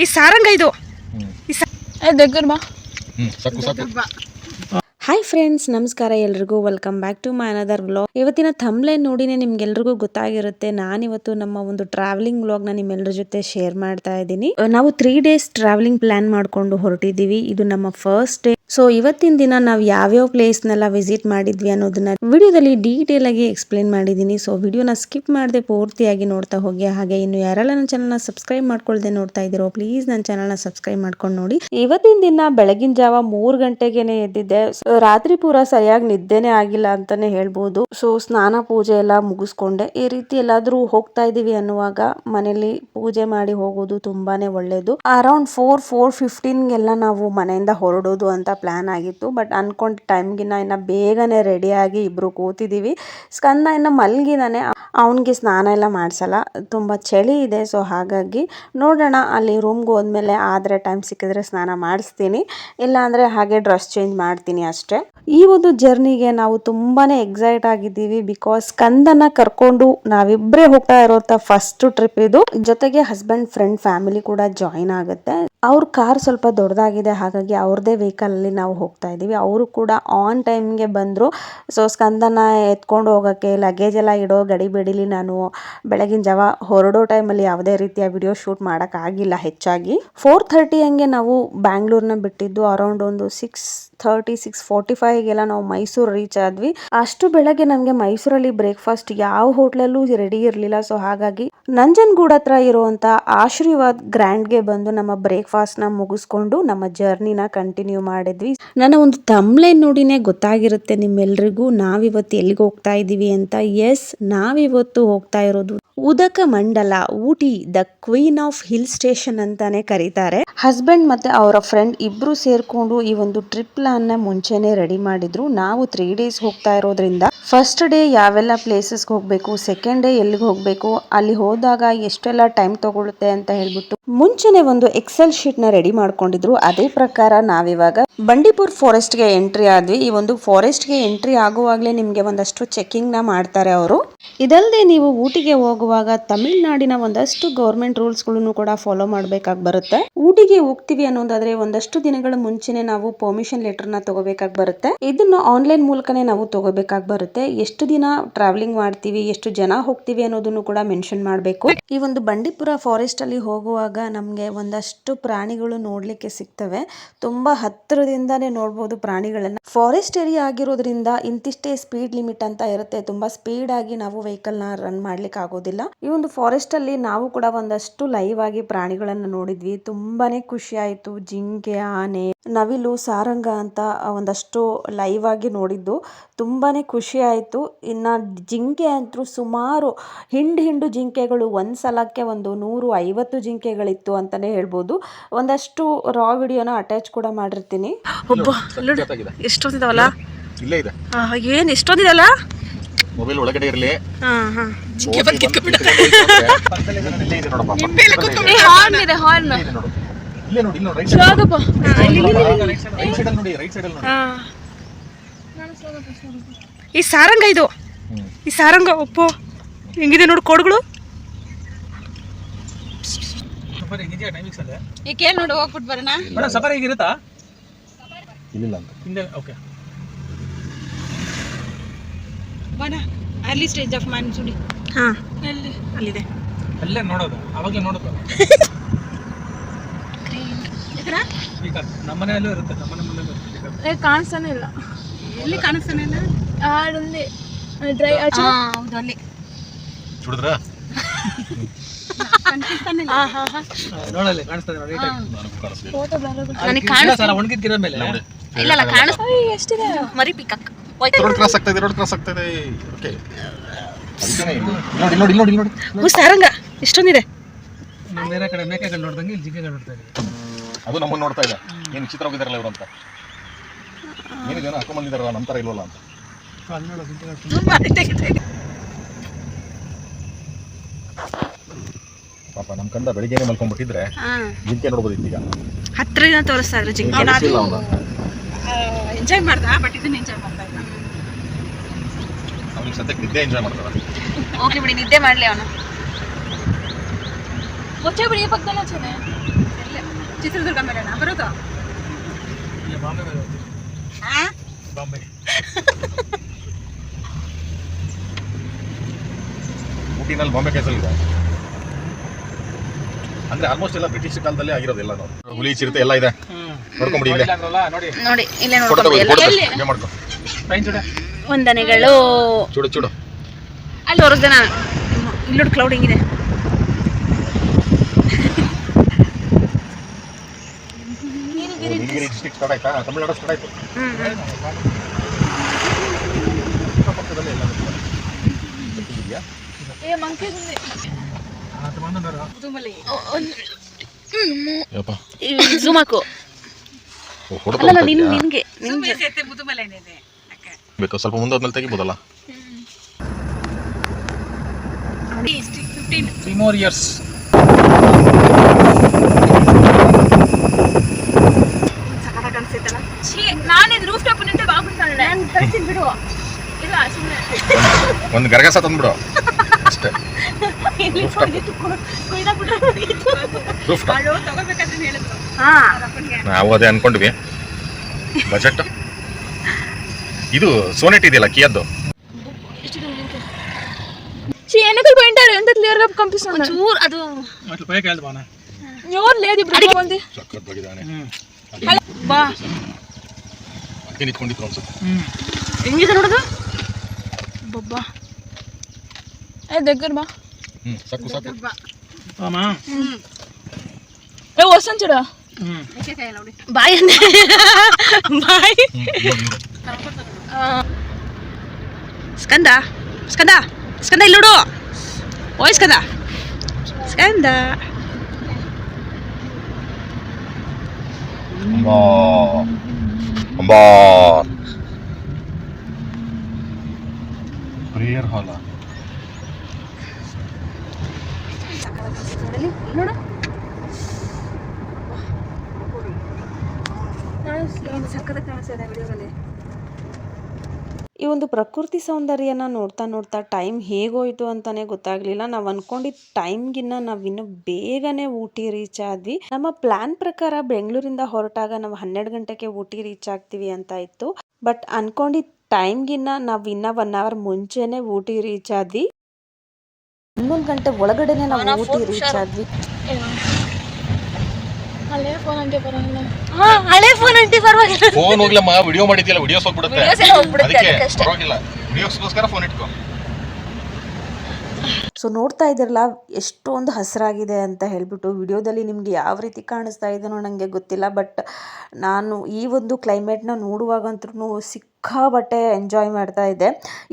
ಈ ಸಾರಂಗ ಇದು. Hi friends ನಮಸ್ಕಾರ ಎಲ್ರಿಗೂ. Welcome back to my another vlog ಇವತ್ತಿನ ಥಂಬ್ಲೈನ್ ನೋಡಿನೇ ನಿಮ್ಗೆಲ್ರಿಗೂ ಗೊತ್ತಾಗಿರುತ್ತೆ. ನಾನಿವತ್ತು ನಮ್ಮ ಒಂದು ಟ್ರಾವೆಲಿಂಗ್ ವ್ಲಾಗ್ನ ನಿಮ್ಮೆಲ್ಲರ ಜೊತೆ ಶೇರ್ ಮಾಡ್ತಾ ಇದ್ದೀನಿ. ನಾವು ತ್ರೀ ಡೇಸ್ ಟ್ರಾವೆಲಿಂಗ್ ಪ್ಲಾನ್ ಮಾಡ್ಕೊಂಡು ಹೊರಟಿದ್ದೀವಿ. ಇದು ನಮ್ಮ ಫಸ್ಟ್ ಡೇ ಸೊ ಇವತ್ತಿನ ದಿನ ನಾವು ಯಾವ್ಯಾವ ಪ್ಲೇಸ್ನೆಲ್ಲ ವಿಸಿಟ್ ಮಾಡಿದ್ವಿ ಅನ್ನೋದನ್ನ ವಿಡಿಯೋದಲ್ಲಿ ಡೀಟೇಲ್ ಆಗಿ ಎಕ್ಸ್ಪ್ಲೇನ್ ಮಾಡಿದ್ದೀನಿ ಸೊ ವಿಡಿಯೋನ ಸ್ಕಿಪ್ ಮಾಡದೆ ಪೂರ್ತಿಯಾಗಿ ನೋಡ್ತಾ ಹೋಗಿ. ಹಾಗೆ ಇನ್ನು ಯಾರೆಲ್ಲ ನನ್ನ ಚಾನಲ್ನ ಸಬ್ಸ್ಕ್ರೈಬ್ ಮಾಡ್ಕೊಳ್ದೆ ನೋಡ್ತಾ ಇದ್ದೀರೋ ಪ್ಲೀಸ್ ನನ್ನ ಚಾನಲ್ನ ಸಬ್ಸ್ಕ್ರೈಬ್ ಮಾಡ್ಕೊಂಡು ನೋಡಿ. ಇವತ್ತಿನ ದಿನ ಬೆಳಗಿನ ಜಾವ ಮೂರು ಗಂಟೆಗೆನೆ ಎದ್ದಿದ್ದೆ. ರಾತ್ರಿ ಪೂರ ಸರಿಯಾಗಿ ನಿದ್ದೆನೆ ಆಗಿಲ್ಲ ಅಂತಾನೆ ಹೇಳ್ಬೋದು. ಸೊ ಸ್ನಾನ ಪೂಜೆ ಎಲ್ಲ ಮುಗಿಸ್ಕೊಂಡೆ. ಈ ರೀತಿ ಎಲ್ಲಾದ್ರೂ ಹೋಗ್ತಾ ಇದೀವಿ ಅನ್ನುವಾಗ ಮನೇಲಿ ಪೂಜೆ ಮಾಡಿ ಹೋಗೋದು ತುಂಬಾನೇ ಒಳ್ಳೇದು. ಅರೌಂಡ್ ಫೋರ್ ಫೋರ್ ಫಿಫ್ಟೀನ್ಗೆಲ್ಲ ನಾವು ಮನೆಯಿಂದ ಹೊರಡೋದು ಅಂತ ಪ್ಲಾನ್ ಆಗಿತ್ತು ಬಟ್ ಅನ್ಕೊಂಡ ಟೈಮ್ಗಿನ್ನ ಇನ್ನ ಬೇಗನೆ ರೆಡಿಯಾಗಿ ಇಬ್ರು ಕೂತಿದೀವಿ. ಸ್ಕಂದ ಇನ್ನ ಮಲ್ಗಿದಾನೆ. ಅವನಿಗೆ ಸ್ನಾನ ಎಲ್ಲ ಮಾಡಿಸಲ್ಲ. ತುಂಬ ಚಳಿ ಇದೆ ಸೊ ಹಾಗಾಗಿ ನೋಡೋಣ. ಅಲ್ಲಿ ರೂಮ್ಗೆ ಹೋದ್ಮೇಲೆ ಆದರೆ ಟೈಮ್ ಸಿಕ್ಕಿದ್ರೆ ಸ್ನಾನ ಮಾಡಿಸ್ತೀನಿ. ಇಲ್ಲ ಅಂದರೆ ಹಾಗೆ ಡ್ರೆಸ್ ಚೇಂಜ್ ಮಾಡ್ತೀನಿ ಅಷ್ಟೇ. ಈ ಒಂದು ಜರ್ನಿಗೆ ನಾವು ತುಂಬಾನೇ ಎಕ್ಸೈಟ್ ಆಗಿದ್ದೀವಿ ಬಿಕಾಸ್ ಸ್ಕಂದನ ಕರ್ಕೊಂಡು ನಾವಿಬ್ಬರೇ ಹೋಗ್ತಾ ಇರೋಂಥ ಫಸ್ಟ್ ಟ್ರಿಪ್ ಇದು. ಜೊತೆಗೆ ಹಸ್ಬೆಂಡ್ ಫ್ರೆಂಡ್ ಫ್ಯಾಮಿಲಿ ಕೂಡ ಜಾಯಿನ್ ಆಗುತ್ತೆ. ಅವ್ರ ಕಾರ್ ಸ್ವಲ್ಪ ದೊಡ್ಡದಾಗಿದೆ ಹಾಗಾಗಿ ಅವ್ರದ್ದೇ ವೆಹಿಕಲ್ ಅಲ್ಲಿ ನಾವು ಹೋಗ್ತಾ ಇದ್ದೀವಿ. ಅವರು ಕೂಡ ಆನ್ ಟೈಮ್ಗೆ ಬಂದರು. ಸೊ ಸ್ಕಂದನ ಎತ್ಕೊಂಡು ಹೋಗೋಕ್ಕೆ ಲಗೇಜ್ ಎಲ್ಲ ಇಡೋ ಗಡಿಬಿಡಿಲಿ ನಾನು. ಬೆಳಗಿನ ಜಾವ ಹೊರಡೋ ಟೈಮಲ್ಲಿ ಯಾವುದೇ ರೀತಿಯ ವಿಡಿಯೋ ಶೂಟ್ ಮಾಡೋಕ್ಕಾಗಿಲ್ಲ ಹೆಚ್ಚಾಗಿ. ಫೋರ್ ಥರ್ಟಿ ಹಂಗೆ ನಾವು ಬ್ಯಾಂಗ್ಳೂರ್ನ ಬಿಟ್ಟಿದ್ದು. ಅರೌಂಡ್ ಒಂದು ಸಿಕ್ಸ್ ಥರ್ಟಿ ಸಿಕ್ಸ್ ಫೋರ್ಟಿ ಫೈವ್ಗೆಲ್ಲ ನಾವು ಮೈಸೂರು ರೀಚ್ ಆದ್ವಿ. ಅಷ್ಟು ಬೆಳಗ್ಗೆ ನಮಗೆ ಮೈಸೂರಲ್ಲಿ ಬ್ರೇಕ್ಫಾಸ್ಟ್ ಯಾವ ಹೋಟ್ಲಲ್ಲೂ ರೆಡಿ ಇರಲಿಲ್ಲ. ಸೊ ಹಾಗಾಗಿ ನಂಜನಗೂಡ್ ಹತ್ರ ಇರುವಂಥ ಆಶೀರ್ವಾದ್ ಗ್ರ್ಯಾಂಡ್ಗೆ ಬಂದು ನಮ್ಮ ಬ್ರೇಕ್ಫಾಸ್ಟ್ನ ಮುಗಿಸ್ಕೊಂಡು ನಮ್ಮ ಜರ್ನಿನ ಕಂಟಿನ್ಯೂ ಮಾಡಿದ್ವಿ. ನನ್ನ ಒಂದು ತಮ್ಲೈನ್ ನೋಡಿನೇ ಗೊತ್ತಾಗಿರುತ್ತೆ ನಿಮ್ಮೆಲ್ರಿಗೂ ನಾವಿವತ್ತು ಎಲ್ಲಿಗೆ ಹೋಗ್ತಾ ಇದ್ದೀವಿ ಅಂತ. ಎಸ್ ನಾವಿವತ್ತು ಹೋಗ್ತಾ ಇರೋದು Udhagamandalam Ooty the queen of hill station ಅಂತಾನೆ ಕರೀತಾರೆ. ಹಸ್ಬೆಂಡ್ ಮತ್ತೆ ಅವರ ಫ್ರೆಂಡ್ ಇಬ್ರು ಸೇರ್ಕೊಂಡು ಈ ಒಂದು ಟ್ರಿಪ್ ಪ್ಲಾನ್ನ ಮುಂಚೆನೆ ರೆಡಿ ಮಾಡಿದ್ರು. ನಾವು ತ್ರೀ ಡೇಸ್ ಹೋಗ್ತಾ ಇರೋದ್ರಿಂದ ಫಸ್ಟ್ ಡೇ ಯಾವೆಲ್ಲ ಪ್ಲೇಸಸ್ಗೆ ಹೋಗ್ಬೇಕು ಸೆಕೆಂಡ್ ಡೇ ಎಲ್ಲಿಗೆ ಹೋಗ್ಬೇಕು ಅಲ್ಲಿ ಹೋದಾಗ ಎಷ್ಟೆಲ್ಲ ಟೈಮ್ ತಗೊಳುತ್ತೆ ಅಂತ ಹೇಳ್ಬಿಟ್ಟು ಮುಂಚೆನೆ ಒಂದು ಎಕ್ಸೆಲ್ ಶೀಟ್ನ ರೆಡಿ ಮಾಡ್ಕೊಂಡಿದ್ರು. ಅದೇ ಪ್ರಕಾರ ನಾವಿವಾಗ ಬಂಡೀಪುರ್ ಫಾರೆಸ್ಟ್ಗೆ ಎಂಟ್ರಿ ಆದ್ವಿ. ಈ ಒಂದು ಫಾರೆಸ್ಟ್ಗೆ ಎಂಟ್ರಿ ಆಗುವಾಗ್ಲೇ ನಿಮ್ಗೆ ಒಂದಷ್ಟು ಚೆಕಿಂಗ್ನ ಮಾಡ್ತಾರೆ ಅವರು. ಇದಲ್ಲದೆ ನೀವು ಊಟಿಗೆ ಹೋಗುವಾಗ ತಮಿಳುನಾಡಿನ ಒಂದಷ್ಟು ಗೌರ್ಮೆಂಟ್ ರೂಲ್ಸ್ಗಳನ್ನು ಕೂಡ ಫಾಲೋ ಮಾಡಬೇಕಾಗಿ ಬರುತ್ತೆ. ಊಟಿಗೆ ಹೋಗ್ತೀವಿ ಅನ್ನೋದಾದ್ರೆ ಒಂದಷ್ಟು ದಿನಗಳ ಮುಂಚೆನೆ ನಾವು ಪರ್ಮಿಷನ್ ಲೆಟರ್ನ ತಗೋಬೇಕಾಗಿ ಬರುತ್ತೆ. ಇದನ್ನ ಆನ್ಲೈನ್ ಮೂಲಕನೇ ನಾವು ತಗೋಬೇಕಾಗಿ ಬರುತ್ತೆ. ಎಷ್ಟು ದಿನ ಟ್ರಾವೆಲಿಂಗ್ ಮಾಡ್ತೀವಿ, ಎಷ್ಟು ಜನ ಹೋಗ್ತೀವಿ ಅನ್ನೋದನ್ನು ಕೂಡ ಮೆನ್ಷನ್ ಮಾಡಬೇಕು. ಈ ಒಂದು ಬಂಡೀಪುರ ಫಾರೆಸ್ಟ್ ಅಲ್ಲಿ ಹೋಗುವಾಗ ನಮಗೆ ಒಂದಷ್ಟು ಪ್ರಾಣಿಗಳು ನೋಡ್ಲಿಕ್ಕೆ ಸಿಗ್ತವೆ. ತುಂಬಾ ಹತ್ತಿರದಿಂದಾನೇ ನೋಡ್ಬೋದು ಪ್ರಾಣಿಗಳನ್ನ. ಫಾರೆಸ್ಟ್ ಏರಿಯಾ ಆಗಿರೋದ್ರಿಂದ ಇಂತಿಷ್ಟೇ ಸ್ಪೀಡ್ ಲಿಮಿಟ್ ಅಂತ ಇರುತ್ತೆ. ತುಂಬಾ ಸ್ಪೀಡ್ ಆಗಿ ವೆಹಿಕಲ್ನ ರನ್ ಮಾಡ್ಲಿಕ್ಕೆ ಆಗೋದಿಲ್ಲ. ಈ ಒಂದು ಫಾರೆಸ್ಟ್ ಅಲ್ಲಿ ನಾವು ಕೂಡ ಒಂದಷ್ಟು ಲೈವ್ ಆಗಿ ಪ್ರಾಣಿಗಳನ್ನ ನೋಡಿದ್ವಿ. ತುಂಬಾನೇ ಖುಷಿ ಆಯ್ತು. ಜಿಂಕೆ ಆನೆ ನವಿಲು ಸಾರಂಗ ಅಂತ ಒಂದಷ್ಟು ಲೈವ್ ಆಗಿ ನೋಡಿದ್ದು. ತುಂಬಾನೇ ಖುಷಿ ಆಯ್ತು. ಇನ್ನ ಜಿಂಕೆ ಅಂತೂ ಸುಮಾರು ಹಿಂಡು ಹಿಂಡು ಜಿಂಕೆಗಳು ಒಂದ್ ಸಲಕ್ಕೆ ಒಂದು ನೂರು ಐವತ್ತು ಜಿಂಕೆಗಳಿತ್ತು ಅಂತಾನೆ ಹೇಳ್ಬೋದು. ಒಂದಷ್ಟು ರಾ ವಿಡಿಯೋನ ಅಟ್ಯಾಚ್ ಕೂಡ ಮಾಡಿರ್ತೀನಿ. ಒಬ್ಬ. ಎಷ್ಟೊಂದಿದಾವಲ್ಲ ಇಲ್ಲೇ ಇದೆ. ಏನ್ ಎಷ್ಟೊಂದಿದಲ್ಲ ಮೊಬೈಲ್ ಒಳಗಡೆ ಇರಲಿ. ಇಲ್ಲೇ ನೋಡು. ಇಲ್ಲೇ ರೈಟ್ ಸೈಡ್ ರೈಟ್ ಸೈಡ್ ನೋಡಿ. ರೈಟ್ ಸೈಡ್ ನೋಡಿ ಈ ಸಾರಂಗ ಇದು. ಈ ಸಾರಂಗ ಒಪ್ಪೋ. ಹೆಂಗಿದೆ ನೋಡು ಕೋಡ್ಗಳು? ಈಗ ಕೇಳಿ ನೋಡಿ ಹೋಗ್ಬಿಟ್ಟು ಬರೋಣ. ಸಫಾರಿ ಹೇಗಿರುತ್ತಾ? ಇಲ್ಲ ಅಂತ. ಹಿಂದೆ ಓಕೆ ಬಣ ಅರ್ಲಿ ಸ್ಟೇಜ್ ಆಫ್ ಮಾನ್ಸುಡಿ ಹಾ. ಅಲ್ಲಿದೆ. ಅಲ್ಲೇ ನೋಡೋದು. ಅವಾಗಲೇ ನೋಡೋದು. ಈಗ ನಮ್ಮ ಮನೆಯಲ್ಲೂ ಇರುತ್ತೆ. ನಮ್ಮನೆ ಇರುತ್ತೆ. ಕಾಣಿಸ್ತಾನೆ ಇಲ್ಲ. ಎಲ್ಲಿ ಕಾಣಿಸ್ತಾನೆ ಇಲ್ಲ? ಆಡೊಂದೇ. ಡ್ರೈ ಹೌದು ಅಲ್ಲಿ. ಸುಡಿದ್ರ ಕಾಣಿಸ್ತಾನೆ ಇಲ್ಲ. ನೋಡಲ್ಲಿ ಕಾಣಿಸ್ತದೆ ನೋಡಿ ನನಗೂ ಗಿಡ ಮೇಲೆ. ಇಲ್ಲ ಇಲ್ಲ ಕಾಣಿಸ್ತಾ ಎಷ್ಟಿದೆ? ಮರಿ ಪಿಕಕ್ ರೋಡ್ ಕ್ರಾಸ್ ಆಗ್ತಾ ಇದೆ ರೋಡ್ ಕ್ರಾಸ್ ಆಗ್ತಾ ಇದೆ. ಓಕೆ ನೋಡಿ ನೋಡಿ ನೋಡಿ ನೋಡಿ. ಓ ಸಾರಂಗ ಎಷ್ಟೊಂದಿದೆ ಬೇರೆ ಕಡೆ ಮೇಕೆಗಳು ನೋಡ್ದಂಗೆ ಇಲ್ಲಿ ಜಿಂಕೆಗಳು ನೋಡ್ತಾ ಇದೆ. ಅದು ನಮ್ಮನ್ನ ನೋಡ್ತಾ ಇದೆ. ಏನು ಚಿತ್ರ ಹೋಗಿದಾರಲ್ಲ ಇವರು ಅಂತ. ಹಾಕೊಂಡ್ ಬಂದಿದಾರಲ್ಲ ನಮ್ಮ ಥರ ಇಲ್ವಲ್ಲ ಅಂತ. ಪಾಪ ನಮ್ಮ ಕಂದ ಬೆಳಿಗ್ಗೆನೆ ಮಲ್ಕೊಂಡ್ಬಿಟ್ಟಿದ್ರೆ ಜಿಂಕೆ ನೋಡ್ಬೋದಿತ್ತು ಈಗ ಹತ್ತಿರ ತೋರಿಸ್ತಾ ಇದ್ರು ಜಿಂಕೆ. ಎಂಜಾಯ್ ಮಾಡ್ದ ಬಟ್ ಇದನ್ನ ಎಂಜಾಯ್ ಮಾಡ್ತಾ ಇಲ್ಲ ಅವ್ನು ಸದ್ಯಕ್ಕೆ ನಿದ್ದೆ ಎಂಜಾಯ್ ಮಾಡ್ತಾರೆ ಹೋಗ್ಲಿ ಬಿಡಿ ನಿದ್ದೆ ಮಾಡ್ಲಿ ಅವನು. ಮುಚ್ಚೆ ಬಿಡಿ ಪಕ್ಕದಲ್ಲ ಚೆನ್ನ ಚಿತ್ರದುರ್ಗ ಮೇಡಣ ಬರೋದು ಇಲ್ಲ ಬಾಂಬೆ. ಮೇಲೆ ಊಟಿನಲ್ಲಿ ಬಾಂಬೆ ಕೇಸಲ್ ಇದೆ. ಅಂದ್ರೆ ಆಲ್ಮೋಸ್ಟ್ ಎಲ್ಲ ಬ್ರಿಟಿಷ್ ಕಾಲದಲ್ಲಿ ಆಗಿರೋದು ನಾವು ಹುಲಿ ಚಿರತೆ ಎಲ್ಲ ಇದೆ. ನೋಡ್ಕೊಂಬಿಡಿ ಇಲ್ಲೇ. ನೋಡಿ ನೋಡಿ ಇಲ್ಲೇ ನೋಡ್ಕೊಂಡು ಮಾಡ್ಕೊ. ವಂದನೆಗಳು. ಚೂಡು ಚೂಡು. ಅಲ್ಲಿ ಹೊರಗ್ದೆ ನಾನು. ಇಲ್ಲೋಡು ಕ್ಲೌಡ್ ಹೆಂಗಿದೆ? ನೀಲಗಿರಿ ಡಿಸ್ಟ್ರಿಕ್ಟ್ ಸ್ಟಾರ್ಟ್ ಆಯ್ತಾ? ತಮಿಳ್ನಾಡು ಸ್ಟಾರ್ಟ್ ಆಯ್ತು. ಅಕ್ಕಪಕ್ಕದಲ್ಲೇ ಎಲ್ಲ ಇದೆಯಾ? ಏ ಮಂಕಿ ಅದು ಬಂದು ಯಪ್ಪ. ಝೂಮ್ ಹಾಕು. ಫೋಟೋ ಅಲ್ಲ ನಿನ್ ನಿನ್ಗೆ ನಿನ್ಗೆ. ಬೇಕು. ಸ್ವಲ್ಪ ಮುಂದೆ ಹೋದ್ಮೇಲೆ ತೆಗಿಬೋದಲ್ಲ? ತ್ರೀ ಮೋರ್ ಇಯರ್ಸ್ ಒಂದು ಗರಗಸ ತಂದ್ಬಿಡು. ಅಷ್ಟೇ. ನಾವು ಅದೇ ಅನ್ಕೊಂಡ್ವಿ. ಬಜೆಟ್ ಇದು ಸೋನೆಟ್ ಇದೆಯಲ್ಲ ಕಿಯದ್ದು ఎన్నికలు పోయింటారు ఎంత క్లియర్ గా కనిపిస్తుంది చూర్ అది అట్లా పైకి వెళ్దు బాగా ఎవరు లేదు ఇప్పుడు ఉంది ಸಕ್ಕತ್ತಾಗಿದ್ದಾನೆ బా ಅದಕ್ಕೆ ನಿಂತ್ಕೊಂಡಿತ್ತು ಅನ್ಸುತ್ತೆ ಹೆಂಗಿದೆ ನೋಡೋದು ಬೊಬ್ಬಾ ఏ దగ్గర బా ಹ್ಞೂ ಸಾಕು ಸಾಕು అమ్మా ఏ వస్తాను చూడ బాయ్ అండి బాయ్ ಸ್ಕಂದ ಸ್ಕಂದ ಸ್ಕಂದ ಇಲ್ಲಿ ನೋಡು. ಓಯ್ ಸ್ಕಂದ. ಸ್ಕಂದ. ಪ್ರೇಯರ್ ಹಾಲ. ನೋಡು. ಸಕ್ಕದ ಕಾಣಿಸ್ತಾ ಇದೆ ವಿಡಿಯೋದಲ್ಲಿ. ಈ ಒಂದು ಪ್ರಕೃತಿ ಸೌಂದರ್ಯನ ನೋಡ್ತಾ ನೋಡ್ತಾ ಟೈಮ್ ಹೇಗೋಯ್ತು ಅಂತಾನೆ ಗೊತ್ತಾಗ್ಲಿಲ್ಲ. ನಾವು ಟೈಮ್ ಟೈಮ್ಗಿನ್ನ ನಾವು ಇನ್ನು ಬೇಗನೆ ಊಟಿ ರೀಚ್ ಆದ್ವಿ. ನಮ್ಮ ಪ್ಲಾನ್ ಪ್ರಕಾರ ಬೆಂಗಳೂರಿಂದ ಹೊರಟಾಗ ನಾವು ಹನ್ನೆರಡು ಗಂಟೆಗೆ ಊಟಿ ರೀಚ್ ಆಗ್ತೀವಿ ಅಂತ ಇತ್ತು. ಬಟ್ ಅನ್ಕೊಂಡಿದ್ದ ಟೈಮ್ಗಿನ್ನ ನಾವು ಇನ್ನ ಒನ್ ಅವರ್ ಮುಂಚೆನೆ ಊಟಿ ರೀಚ್ ಆದ್ವಿ. ಹನ್ನೊಂದು ಗಂಟೆ ಒಳಗಡೆನೆ ನಾವು ಊಟಿ ರೀಚ್ ಆದ್ವಿ. ಹಳೆ ಫೋನ್ ಅಂಟಿ ಬರೋಣ ಹಾ ಹಳೆ ಫೋನ್ ಅಂಟಿ ಪರವಾಗಿಲ್ಲ. ಫೋನ್ ಹೋಗ್ಲಮ್ಮ ವಿಡಿಯೋ ಮಾಡಿದ್ಯಲ್ಲ ವಿಡಿಯೋಸ್ ಹೋಗ್ಬಿಡುತ್ತೆ Videos ಎಲ್ಲ ಹೋಗ್ಬಿಡುತ್ತೆ, ಅದಕ್ಕೆ ಅದಕ್ಕಷ್ಟೇ. ಪರವಾಗಿಲ್ಲ ವಿಡಿಯೋಸ್ಗೋಸ್ಕರ ಫೋನ್ ಇಟ್ಕೋ. ಸೊ ನೋಡ್ತಾ ಇದ್ದೀರಲ್ಲ ಎಷ್ಟೊಂದು ಹಸರಾಗಿದೆ ಅಂತ ಹೇಳ್ಬಿಟ್ಟು ವಿಡಿಯೋದಲ್ಲಿ ನಿಮಗೆ ಯಾವ ರೀತಿ ಕಾಣಿಸ್ತಾ ಇದೆನೋ ನನಗೆ ಗೊತ್ತಿಲ್ಲ ಬಟ್ ನಾನು ಈ ಒಂದು ಕ್ಲೈಮೇಟ್ನ ನೋಡುವಾಗಂತೂ ಸಿಕ್ಕ ಸಿಕ್ಕಾಬಟ್ಟೆ ಎಂಜಾಯ್ ಮಾಡ್ತಾ ಇದ್ದೆ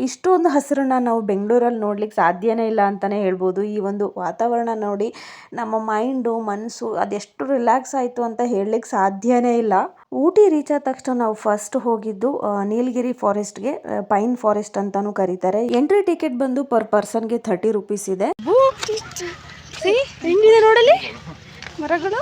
ಇಷ್ಟೊಂದು ಹಸಿರನ್ನ ನಾವು ಬೆಂಗಳೂರಲ್ಲಿ ನೋಡ್ಲಿಕ್ಕೆ ಸಾಧ್ಯನೇ ಇಲ್ಲ ಅಂತಲೇ ಹೇಳ್ಬೋದು. ಈ ಒಂದು ವಾತಾವರಣ ನೋಡಿ ನಮ್ಮ ಮೈಂಡು ಮನಸ್ಸು ಅದೆಷ್ಟು ರಿಲ್ಯಾಕ್ಸ್ ಆಯಿತು ಅಂತ ಹೇಳಲಿಕ್ಕೆ ಸಾಧ್ಯನೇ ಇಲ್ಲ. ಊಟಿ ರೀಚ್ ಆದ ತಕ್ಷಣ ನಾವು ಫಸ್ಟ್ ಹೋಗಿದ್ದು ನೀಲಗಿರಿ ಫಾರೆಸ್ಟ್ಗೆ ಪೈನ್ ಫಾರೆಸ್ಟ್ ಅಂತಾನೂ ಕರೀತಾರೆ. ಎಂಟ್ರಿ ಟಿಕೆಟ್ ಬಂದು ಪರ್ ಪರ್ಸನ್ಗೆ ಥರ್ಟಿ ರುಪೀಸ್ ಇದೆ. ನೋಡಲಿ? ಮರಗಳು?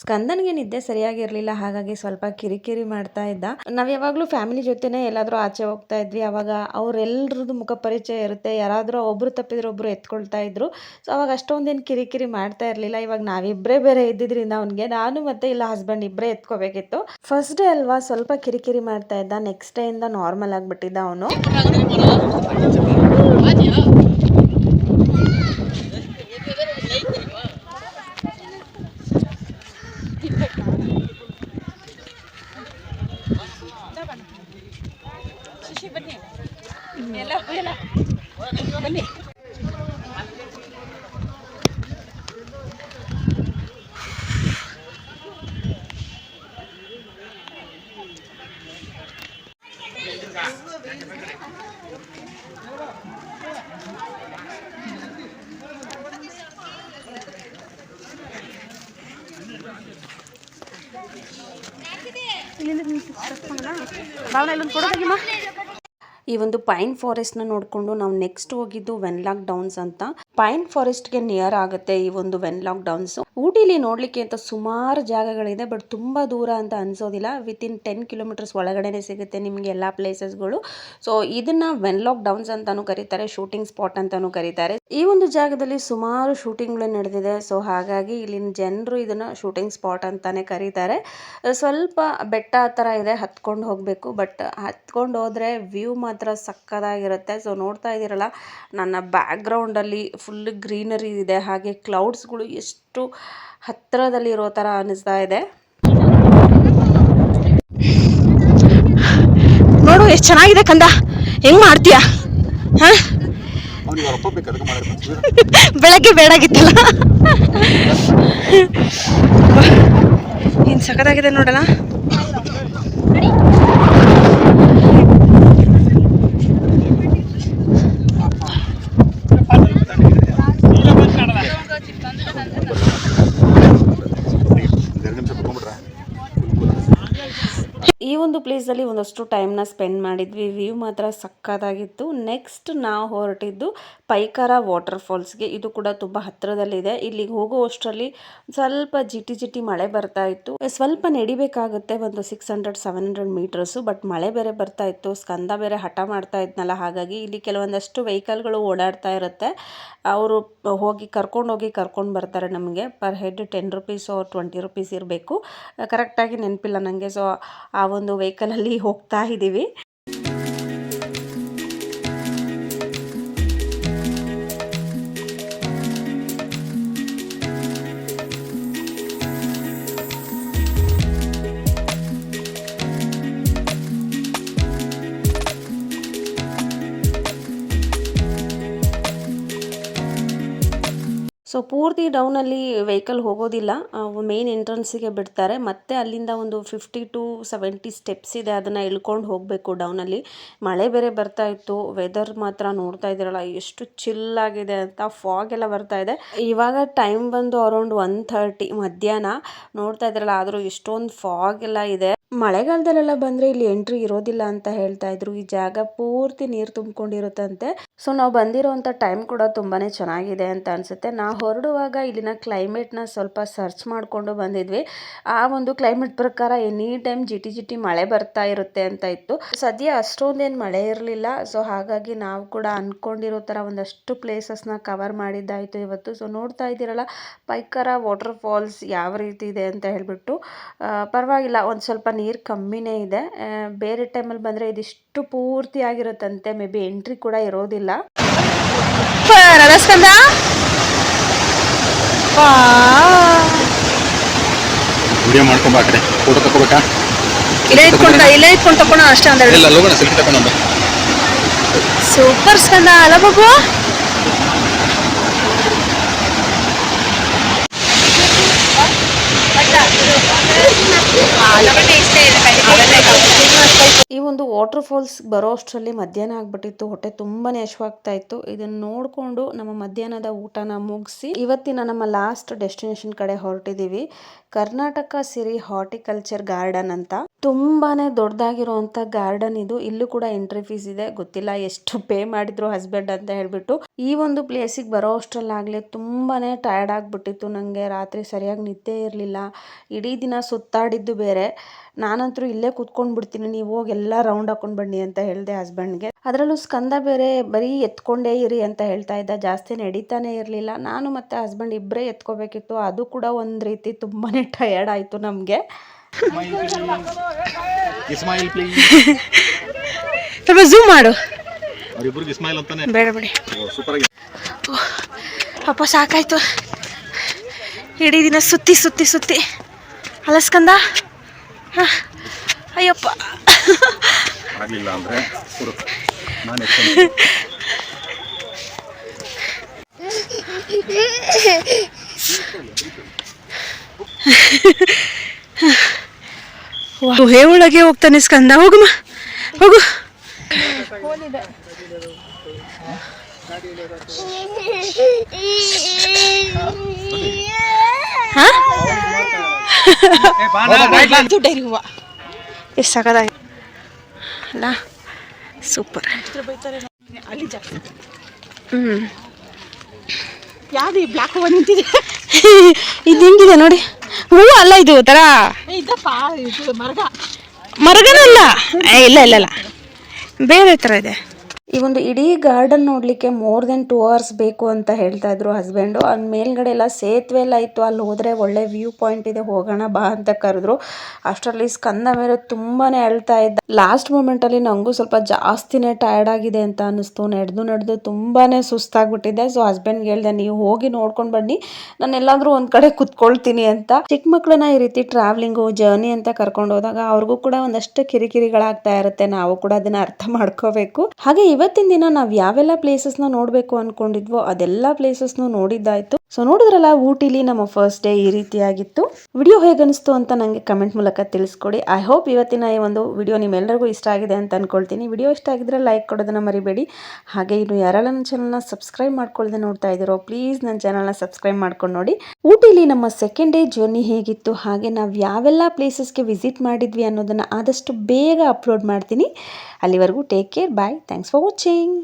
ಸ್ಕಂದನ್ಗೆ ನಿದ್ದೆ ಸರಿಯಾಗಿರಲಿಲ್ಲ, ಹಾಗಾಗಿ ಸ್ವಲ್ಪ ಕಿರಿಕಿರಿ ಮಾಡ್ತಾ ಇದ್ದ. ನಾವು ಯಾವಾಗಲೂ ಫ್ಯಾಮಿಲಿ ಜೊತೆನೇ ಎಲ್ಲಾದರೂ ಆಚೆ ಹೋಗ್ತಾ ಇದ್ವಿ. ಅವಾಗ ಅವರೆಲ್ಲರದ್ದು ಮುಖ ಪರಿಚಯ ಇರುತ್ತೆ. ಯಾರಾದರೂ ಒಬ್ಬರು ತಪ್ಪಿದ್ರೆ ಒಬ್ಬರು ಎತ್ಕೊಳ್ತಾ ಇದ್ರು. ಸೊ ಅವಾಗ ಅಷ್ಟೊಂದೇನು ಕಿರಿಕಿರಿ ಮಾಡ್ತಾ ಇರಲಿಲ್ಲ. ಇವಾಗ ನಾವಿಬ್ಬರೇ ಬೇರೆ ಇದ್ದಿದ್ರಿಂದ ಅವನಿಗೆ ನಾನು ಮತ್ತೆ ಇಲ್ಲ ಹಸ್ಬೆಂಡ್ ಇಬ್ಬರೇ ಎತ್ಕೋಬೇಕಿತ್ತು. ಫಸ್ಟ್ ಡೇ ಅಲ್ವಾ ಸ್ವಲ್ಪ ಕಿರಿಕಿರಿ ಮಾಡ್ತಾ ಇದ್ದ. ನೆಕ್ಸ್ಟ್ ಡೇಯಿಂದ ನಾರ್ಮಲ್ ಆಗಿಬಿಟ್ಟಿದ್ದ ಅವನು. ಈ ಒಂದು ಪೈನ್ ಫಾರೆಸ್ಟ್ನ ನೋಡಿಕೊಂಡು ನಾವು ನೆಕ್ಸ್ಟ್ ಹೋಗಿದ್ದು ವೆನ್ಲಾಕ್ ಡೌನ್ಸ್ ಅಂತ. ಪೈನ್ ಫಾರೆಸ್ಟ್ಗೆ ನಿಯರ್ ಆಗುತ್ತೆ ಈ ಒಂದು ವೆನ್ಲಾಕ್ ಡೌನ್ಸ್ ಊಟಿಲಿ ನೋಡಲಿಕ್ಕೆ ಅಂತ ಸುಮಾರು ಜಾಗಗಳಿದೆ, ಬಟ್ ತುಂಬ ದೂರ ಅಂತ ಅನ್ಸೋದಿಲ್ಲ. ವಿತಿನ್ ಟೆನ್ ಕಿಲೋಮೀಟರ್ಸ್ ಒಳಗಡೆ ಸಿಗುತ್ತೆ ನಿಮಗೆ ಎಲ್ಲ ಪ್ಲೇಸಸ್ಗಳು ಸೊ ಇದನ್ನ ವೆನ್ಲಾಕ್ ಡೌನ್ಸ್ ಅಂತಲೂ ಕರೀತಾರೆ ಶೂಟಿಂಗ್ ಸ್ಪಾಟ್ ಅಂತಲೂ ಕರೀತಾರೆ. ಈ ಒಂದು ಜಾಗದಲ್ಲಿ ಸುಮಾರು ಶೂಟಿಂಗ್ಗಳು ನಡೆದಿದೆ. ಸೊ ಹಾಗಾಗಿ ಇಲ್ಲಿನ ಜನರು ಇದನ್ನ ಶೂಟಿಂಗ್ ಸ್ಪಾಟ್ ಅಂತಾನೆ ಕರೀತಾರೆ. ಸ್ವಲ್ಪ ಬೆಟ್ಟ ಥರ ಇದೆ, ಹತ್ಕೊಂಡು ಹೋಗಬೇಕು. ಬಟ್ ಹತ್ಕೊಂಡು ಹೋದರೆ ವ್ಯೂ ಮಾತ್ರ ಸಕ್ಕದಾಗಿರುತ್ತೆ. ಸೊ ನೋಡ್ತಾ ಇದ್ದೀರಲ್ಲ, ನನ್ನ ಬ್ಯಾಕ್ಗ್ರೌಂಡಲ್ಲಿ ಫುಲ್ ಗ್ರೀನರಿ ಇದೆ. ಹಾಗೆ ಕ್ಲೌಡ್ಸ್ಗಳು ಎಷ್ಟು ಹತ್ತಿರದಲ್ಲಿ ಇರೋ ಥರ ಅನ್ನಿಸ್ತಾ ಇದೆ. ನೋಡು ಎಷ್ಟು ಚೆನ್ನಾಗಿದೆ ಕಂದ. ಹೆಂಗ್ ಮಾಡ್ತೀಯ? ಬೆಳಗ್ಗೆ ಬೇಡಾಗಿತ್ತಲ್ಲ ಏನು ಸಖತ್ತಾಗಿದೆ ನೋಡಲ್ಲ? ಒಂದು ಪ್ಲೇಸಲ್ಲಿ ಒಂದಷ್ಟು ಟೈಮ್ನ ಸ್ಪೆಂಡ್ ಮಾಡಿದ್ವಿ. ವ್ಯೂ ಮಾತ್ರ ಸಕ್ಕತ್ತಾಗಿತ್ತು. ನೆಕ್ಸ್ಟ್ ನಾವು ಹೊರಟಿದ್ದು ಪೈಕಾರ ವಾಟರ್ ಫಾಲ್ಸ್ಗೆ ಇದು ಕೂಡ ತುಂಬ ಹತ್ತಿರದಲ್ಲಿದೆ ಇಲ್ಲಿಗೆ ಹೋಗುವಷ್ಟರಲ್ಲಿ ಸ್ವಲ್ಪ ಜಿಟಿ ಜಿಟಿ ಮಳೆ ಬರ್ತಾ ಇತ್ತು. ಸ್ವಲ್ಪ ನಡಿಬೇಕಾಗುತ್ತೆ. ಒಂದು six hundred seven hundred metres but ಮಳೆ ಬೇರೆ ಬರ್ತಾ ಇತ್ತು. ಸ್ಕಂದ ಬೇರೆ ಹಠ ಮಾಡ್ತಾ ಇದ್ನಲ್ಲ. ಹಾಗಾಗಿ ಇಲ್ಲಿ ಕೆಲವೊಂದಷ್ಟು ವೆಹಿಕಲ್ಗಳು ಓಡಾಡ್ತಾ ಇರುತ್ತೆ. ಅವರು ಹೋಗಿ ಕರ್ಕೊಂಡು ಹೋಗಿ ಕರ್ಕೊಂಡು ಬರ್ತಾರೆ ನಮಗೆ. Per head ten rupees twenty rupees ಇರಬೇಕು. ಕರೆಕ್ಟಾಗಿ ನೆನಪಿಲ್ಲ ನನಗೆ ಸೊ ಆ ಒಂದು ವೆಹಿಕಲಲ್ಲಿ ಹೋಗ್ತಾ ಇದ್ದೀವಿ. ಸೊ ಪೂರ್ತಿ ಡೌನಲ್ಲಿ ವೆಹಿಕಲ್ ಹೋಗೋದಿಲ್ಲ. ಮೇನ್ ಎಂಟ್ರೆನ್ಸಿಗೆ ಬಿಡ್ತಾರೆ. ಮತ್ತೆ ಅಲ್ಲಿಂದ ಒಂದು ಫಿಫ್ಟಿ ಟು ಸೆವೆಂಟಿ ಸ್ಟೆಪ್ಸ್ ಇದೆ. ಅದನ್ನು ಇಳ್ಕೊಂಡು ಹೋಗಬೇಕು ಡೌನಲ್ಲಿ ಮಳೆ ಬೇರೆ ಬರ್ತಾ ಇತ್ತು. ವೆದರ್ ಮಾತ್ರ ನೋಡ್ತಾ ಇದ್ದೀರಲ್ಲ, ಎಷ್ಟು ಚಿಲ್ ಆಗಿದೆ ಅಂತ ಫಾಗ್ ಎಲ್ಲ ಬರ್ತಾ ಇದೆ. ಇವಾಗ ಟೈಮ್ ಬಂದು ಅರೌಂಡ್ ಒನ್ ಥರ್ಟಿ ಮಧ್ಯಾಹ್ನ. ನೋಡ್ತಾ ಇದ್ದೀರಲ್ಲ, ಆದರೂ ಎಷ್ಟೊಂದು ಫಾಗ್ ಎಲ್ಲ ಇದೆ. ಮಳೆಗಾಲದಲ್ಲೆಲ್ಲ ಬಂದರೆ ಇಲ್ಲಿ ಎಂಟ್ರಿ ಇರೋದಿಲ್ಲ ಅಂತ ಹೇಳ್ತಾ ಇದ್ರು. ಈ ಜಾಗ ಪೂರ್ತಿ ನೀರು ತುಂಬಿಕೊಂಡಿರುತ್ತಂತೆ. ಸೊ ನಾವು ಬಂದಿರೋವಂಥ ಟೈಮ್ ಕೂಡ ತುಂಬಾನೇ ಚೆನ್ನಾಗಿದೆ ಅಂತ ಅನ್ಸುತ್ತೆ. ನಾವು ಹೊರಡುವಾಗ ಇಲ್ಲಿನ ಕ್ಲೈಮೇಟ್ನ ಸ್ವಲ್ಪ ಸರ್ಚ್ ಮಾಡಿಕೊಂಡು ಬಂದಿದ್ವಿ. ಆ ಒಂದು ಕ್ಲೈಮೇಟ್ ಪ್ರಕಾರ ಎನಿ ಟೈಮ್ ಜಿಟಿ ಜಿಟಿ ಮಳೆ ಬರ್ತಾ ಇರುತ್ತೆ ಅಂತ ಇತ್ತು. ಸದ್ಯ ಅಷ್ಟೊಂದೇನು ಮಳೆ ಇರಲಿಲ್ಲ. ಸೊ ಹಾಗಾಗಿ ನಾವು ಕೂಡ ಅನ್ಕೊಂಡಿರೋ ಥರ ಒಂದಷ್ಟು ಪ್ಲೇಸಸ್ನ ಕವರ್ ಮಾಡಿದ್ದಾಯಿತು ಇವತ್ತು. ಸೊ ನೋಡ್ತಾ ಇದ್ದೀರಲ್ಲ, ಪೈಕರ ವಾಟರ್ ಫಾಲ್ಸ್ ಯಾವ ರೀತಿ ಇದೆ ಅಂತ ಹೇಳ್ಬಿಟ್ಟು. ಪರವಾಗಿಲ್ಲ, ಒಂದು ಸ್ವಲ್ಪ ನೀರು ಕಮ್ಮಿನೇ ಇದೆ. ಬೇರೆ ಟೈಮಲ್ಲಿ ಬಂದರೆ ಇದಿಷ್ಟು ಪೂರ್ತಿ ಆಗಿರುತ್ತಂತೆ ಮೇ ಬಿ ಎಂಟ್ರಿ ಕೂಡ ಇರೋದಿಲ್ಲ. ರದಸ್ಕಂದ ವಿಡಿಯೋ ಮಾಡ್ಕೊಂಬ ಆ ಕಡೆ. ಫೋಟೋ ತಗೋಬೇಕಾ ಇಲ್ಲೇ ಇಟ್ಕೊಂಡ ಇಲ್ಲೇ ಇಟ್ಕೊಂಡು ಅಷ್ಟೇ ಒಂದೆರಡು. ಸೂಪರ್ ಸ್ಕಂದ ಅಲ್ಲ ಬಾಬು ಈ ಒಂದು ವಾಟರ್ ಫಾಲ್ಸ್ ಬರೋ ಅಷ್ಟರಲ್ಲಿ ಮಧ್ಯಾಹ್ನ ಆಗ್ಬಿಟ್ಟಿತ್ತು. ಹೊಟ್ಟೆ ತುಂಬಾನೇ ಹಶ್ವಾಗ್ತಾ ಇತ್ತು. ಇದನ್ನ ನೋಡ್ಕೊಂಡು ನಮ್ಮ ಮಧ್ಯಾಹ್ನದ ಊಟನ ಮುಗಿಸಿ ಇವತ್ತಿನ ನಮ್ಮ ಲಾಸ್ಟ್ ಡೆಸ್ಟಿನೇಷನ್ ಕಡೆ ಹೊರಟಿದೀವಿ. ಕರ್ನಾಟಕ ಸಿರಿ ಹಾರ್ಟಿಕಲ್ಚರ್ ಗಾರ್ಡನ್ ಅಂತ. ತುಂಬಾನೇ ದೊಡ್ಡದಾಗಿರುವಂತ ಗಾರ್ಡನ್ ಇದು. ಇಲ್ಲೂ ಕೂಡ ಎಂಟ್ರಿ ಫೀಸ್ ಇದೆ. ಗೊತ್ತಿಲ್ಲ ಎಷ್ಟು ಪೇ ಮಾಡಿದ್ರು ಹಸ್ಬೆಂಡ್ ಅಂತ ಹೇಳ್ಬಿಟ್ಟು. ಈ ಒಂದು ಪ್ಲೇಸಿಗೆ ಬರೋ ಅಷ್ಟರಲ್ಲಾಗಲೇ ತುಂಬಾನೇ ಟಯರ್ಡ್ ಆಗಿಬಿಟ್ಟಿತ್ತು ನನಗೆ ರಾತ್ರಿ ಸರಿಯಾಗಿ ನಿದ್ದೆ ಇರಲಿಲ್ಲ. ಇಡೀ ದಿನ ಸುತ್ತಾಡಿದ್ದು ಬೇರೆ. ನಾನಂತರೂ ಇಲ್ಲೇ ಕೂತ್ಕೊಂಡು ಬಿಡ್ತೀನಿ ನೀವು ಹೋಗಿ ಎಲ್ಲ ರೌಂಡ್ ಹಾಕೊಂಡು ಬನ್ನಿ ಅಂತ ಹೇಳಿದೆ ಹಸ್ಬೆಂಡ್ಗೆ. ಅದರಲ್ಲೂ ಸ್ಕಂದ ಬೇರೆ ಬರೀ ಎತ್ಕೊಂಡೇ ಇರಿ ಅಂತ ಹೇಳ್ತಾ ಇದ್ದ. ಜಾಸ್ತಿ ನಡೀತಾನೆ ಇರಲಿಲ್ಲ. ನಾನು ಮತ್ತು ಹಸ್ಬೆಂಡ್ ಇಬ್ಬರೇ ಎತ್ಕೋಬೇಕಿತ್ತು. ಅದು ಕೂಡ ಒಂದು ರೀತಿ ತುಂಬಾನೇ ಟಯರ್ಡ್ ಆಯಿತು ನಮಗೆ. ಇಸ್ಮಾಯಿಲ್ ಪ್ಲೀಸ್ ಸ್ವಲ್ಪ ಝೂಮ್ ಮಾಡು. ಅವ್ರಿಬ್ರಿಗೆ ಇಸ್ಮಾಯಿಲ್ ಅಂತಾನೆ. ಬೇಡ ಬಿಡಿ. ಸೂಪರ್ ಆಗಿ ಅಪ್ಪ ಸಾಕಾಯ್ತು. ಇಡೀ ದಿನ ಸುತ್ತಿ ಸುತ್ತಿ ಸುತ್ತಿ. ಅಲಸ್ಕಂದ ಹ, ಅಯ್ಯಪ್ಪ. ಆಗಲಿಲ್ಲ ಅಂದರೆ ಗುಹೆ ಒಳಗೆ ಹೋಗ್ತಾನೆ ಸ್ಕಂದ. ಹೋಗಮ್ಮ ಹೋಗು. ಎಷ್ಟು ಸಕದಾಗಿ ಅಲ್ಲ. ಸೂಪರ್. ಹ್ಞೂ ಯಾವ್ದು ಈ ಬ್ಲ್ಯಾಕ್ ಹೂವು ನಿಂತಿದೆ? ಇದು ಹೆಂಗಿದೆ ನೋಡಿ. ಹೂವು ಅಲ್ಲ ಇದು ತರ ಏ, ಇದಪ್ಪ ಇದು ಮರಗ. ಮರಗನಲ್ಲ. ಇಲ್ಲ ಇಲ್ಲ ಇಲ್ಲ. ಬೇರೆ ಥರ ಇದೆ. ಈ ಒಂದು ಇಡೀ ಗಾರ್ಡನ್ ನೋಡ್ಲಿಕ್ಕೆ ಮೋರ್ ದೆನ್ ಟೂ ಅವರ್ಸ್ ಬೇಕು ಅಂತ ಹೇಳ್ತಾ ಇದ್ರು ಹಸ್ಬೆಂಡು ಅಲ್ಲಿ ಮೇಲ್ಗಡೆ ಎಲ್ಲ ಸೇತುವೆ ಎಲ್ಲ ಇತ್ತು. ಅಲ್ಲಿ ಹೋದ್ರೆ ಒಳ್ಳೆ ವ್ಯೂ ಪಾಯಿಂಟ್ ಇದೆ. ಹೋಗೋಣ ಬಾ ಅಂತ ಕರೆದ್ರು. ಅಷ್ಟರಲ್ಲಿ ಸ್ಕಂದ ಮೇಲೆ ತುಂಬಾನೇ ಅಳ್ತಾ ಇದ್ದ. ಲಾಸ್ಟ್ ಮೂಮೆಂಟ್ ಅಲ್ಲಿ ನಂಗೂ ಸ್ವಲ್ಪ ಜಾಸ್ತಿನೇ ಟಯರ್ಡ್ ಆಗಿದೆ ಅಂತ ಅನಿಸ್ತು ನಡೆದು ನಡೆದು ತುಂಬಾನೇ ಸುಸ್ತಾಗ್ಬಿಟ್ಟಿದೆ. ಸೊ ಹಸ್ಬೆಂಡ್ಗೆ ಹೇಳ್ದೆ, ನೀವು ಹೋಗಿ ನೋಡ್ಕೊಂಡು ಬನ್ನಿ. ನಾನು ಎಲ್ಲಾದ್ರೂ ಒಂದ್ ಕಡೆ ಕುತ್ಕೊಳ್ತೀನಿ ಅಂತ. ಚಿಕ್ಕ ಮಕ್ಕಳನ್ನ ಈ ರೀತಿ ಟ್ರಾವೆಲಿಂಗು ಜರ್ನಿ ಅಂತ ಕರ್ಕೊಂಡು ಹೋದಾಗ ಅವ್ರಿಗೂ ಕೂಡ ಒಂದಷ್ಟು ಕಿರಿಕಿರಿಗಳಾಗ್ತಾ ಇರುತ್ತೆ. ನಾವು ಕೂಡ ಅದನ್ನ ಅರ್ಥ ಮಾಡ್ಕೋಬೇಕು. ಹಾಗೆ ಇವತ್ತಿನ ದಿನ ನಾವು ಯಾವೆಲ್ಲ ಪ್ಲೇಸಸ್ನ ನೋಡಬೇಕು ಅಂದ್ಕೊಂಡಿದ್ವೋ ಅದೆಲ್ಲ ಪ್ಲೇಸಸ್ ನೋಡಿದ್ದಾಯ್ತು. ಸೊ ನೋಡಿದ್ರಲ್ಲ, ಊಟಿಲಿ ನಮ್ಮ ಫಸ್ಟ್ ಡೇ ಈ ರೀತಿಯಾಗಿತ್ತು. ವಿಡಿಯೋ ಹೇಗನಿಸ್ತು ಅಂತ ನನಗೆ ಕಮೆಂಟ್ ಮೂಲಕ ತಿಳಿಸ್ಕೊಡಿ. ಐ ಹೋಪ್ ಇವತ್ತಿನ ಈ ಒಂದು ವಿಡಿಯೋ ನಿಮ್ಮೆಲ್ಲರಿಗೂ ಇಷ್ಟ ಆಗಿದೆ ಅಂತ ಅನ್ಕೊಳ್ತೀನಿ. ವಿಡಿಯೋ ಇಷ್ಟ ಆಗಿದ್ರೆ ಲೈಕ್ ಕೊಡೋದನ್ನ ಮರಿಬೇಡಿ. ಹಾಗೆ ಇನ್ನು ಯಾರೆಲ್ಲ ನನ್ನ ಚಾನಲ್ನ ಸಬ್ಸ್ಕ್ರೈಬ್ ಮಾಡ್ಕೊಳ್ಳದೆ ನೋಡ್ತಾ ಇದ್ದೀರೋ ಪ್ಲೀಸ್ ನನ್ನ ಚಾನಲ್ನ ಸಬ್ಸ್ಕ್ರೈಬ್ ಮಾಡ್ಕೊಂಡು ನೋಡಿ. ಊಟಿಲಿ ನಮ್ಮ ಸೆಕೆಂಡ್ ಡೇ ಜರ್ನಿ ಹೇಗಿತ್ತು, ಹಾಗೆ ನಾವು ಯಾವೆಲ್ಲ ಪ್ಲೇಸಸ್ಗೆ ವಿಸಿಟ್ ಮಾಡಿದ್ವಿ ಅನ್ನೋದನ್ನು ಆದಷ್ಟು ಬೇಗ ಅಪ್ಲೋಡ್ ಮಾಡ್ತೀನಿ. ಅಲ್ಲಿವರೆಗೂ take care bye thanks for watching